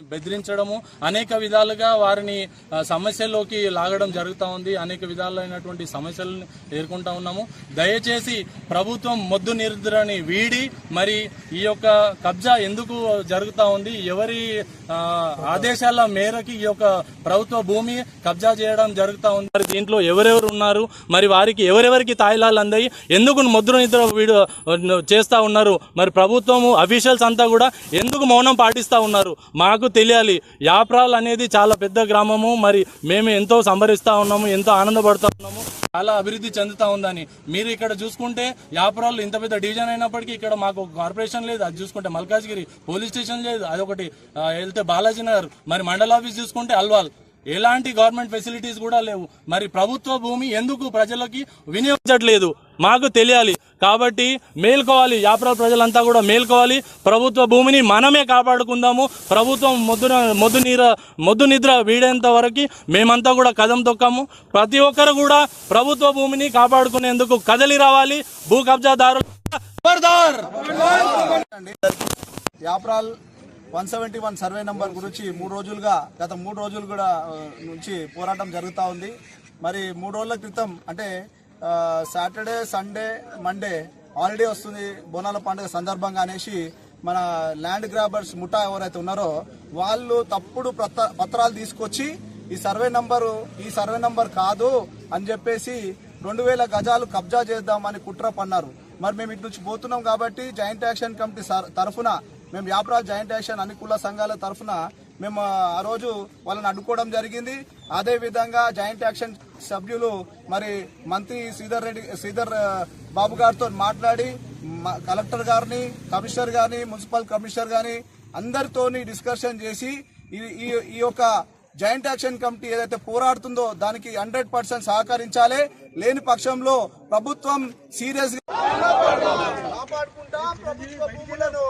బెదిరించడము అనేక విధాలుగా వారిని సమస్యల్లోకి లాగడం జరుగుతూ ఉంది. అనేక విధాలైనటువంటి సమస్యలను ఎదుర్కొంటా ఉన్నాము. దయచేసి ప్రభుత్వం మొద్దు నిద్రని వీడి మరి ఈ యొక్క కబ్జా ఎందుకు జరుగుతూ ఉంది? ఎవరి ఆదేశాల మేరకి ఈ యొక్క ప్రభుత్వ భూమి కబ్జా చేయడం జరుగుతూ ఉంది? మరి దీంట్లో ఎవరెవరు ఉన్నారు? మరి వారికి ఎవరెవరికి తాయిలాలు అందాయి? ఎందుకు మొద్దు నిద్ర వీడు చేస్తూ ఉన్నారు? మరి ప్రభుత్వము అఫీషియల్స్ అంతా కూడా ఎందుకు మౌనం పాటిస్తా ఉన్నారు? మాకు తెలియాలి. యాప్రాల్ అనేది చాలా పెద్ద గ్రామము. మరి మేము ఎంతో సంభరిస్తూ ఉన్నాము ఎంతో ఆనందపడుతూ ఉన్నాము. చాలా అభివృద్ధి చెందుతా ఉందని. మీరు ఇక్కడ చూసుకుంటే యాప్రాల్ ఇంత పెద్ద డివిజన్ అయినప్పటికీ ఇక్కడ మాకు కార్పొరేషన్ లేదు. అది చూసుకుంటే మల్కాజ్గిరి పోలీస్ స్టేషన్ లేదు. అదొకటి వెళ్తే బాలాజీ నగర్ మరి మండల ఆఫీస్ చూసుకుంటే అల్వాల్. ఎలాంటి గవర్నమెంట్ ఫెసిలిటీస్ కూడా లేవు. మరి ప్రభుత్వ భూమి ఎందుకు ప్రజలకి వినియోగించట్లేదు? మాకు తెలియాలి. కాబట్టి మేల్కోవాలి. యాప్రాల్ ప్రజలంతా కూడా మేల్కోవాలి. ప్రభుత్వ భూమిని మనమే కాపాడుకుందాము. ప్రభుత్వం మొద్దు మొద్దు నీర మొద్దు నిద్ర వీడేంత వరకు మేమంతా కూడా కదం తొక్కాము. ప్రతి ఒక్కరు కూడా ప్రభుత్వ భూమిని కాపాడుకునేందుకు కదలి రావాలి. భూ కబ్జాదారులు! Yapral one seventy one survey number గురించి మూడు రోజులుగా గత మూడు రోజులు కూడా నుంచి పోరాటం జరుగుతూ ఉంది. మరి మూడు రోజుల క్రితం అంటే సాటర్డే సండే మండే హాలిడే వస్తుంది బోనాల పండుగ సందర్భంగా అనేసి మన ల్యాండ్ గ్రాబర్స్ ముఠా ఎవరైతే ఉన్నారో వాళ్ళు తప్పుడు పత్ర పత్రాలు తీసుకొచ్చి ఈ సర్వే నంబరు ఈ సర్వే నంబర్ కాదు అని చెప్పేసి రెండు వేల గజాలు కబ్జా చేద్దామని కుట్ర పన్నారు. మరి మేము ఇటు నుంచి పోతున్నాం కాబట్టి జాయింట్ యాక్షన్ కమిటీ తరఫున మేము వ్యాపారాలు జాయింట్ యాక్షన్ అన్ని కుల సంఘాల తరఫున మేము ఆ రోజు వాళ్ళని అడ్డుకోవడం జరిగింది. అదే విధంగా జాయింట్ యాక్షన్ సభ్యులు మరి మంత్రి శ్రీధర్ రెడ్డి శ్రీధర్ బాబు గారితో మాట్లాడి మ- కలెక్టర్ గారిని కమిషనర్ గారిని మున్సిపల్ కమిషనర్ గారిని అందరితోని డిస్కషన్ చేసి ఈ- ఈ ఈ యొక్క జాయింట్ యాక్షన్ కమిటీ ఏదైతే పోరాడుతుందో దానికి హండ్రెడ్ పర్సెంట్ సహకరించాలి. లేని పక్షంలో ప్రభుత్వం సీరియస్ కాపాడుకుంటాం. ప్రభుత్వ భూములను.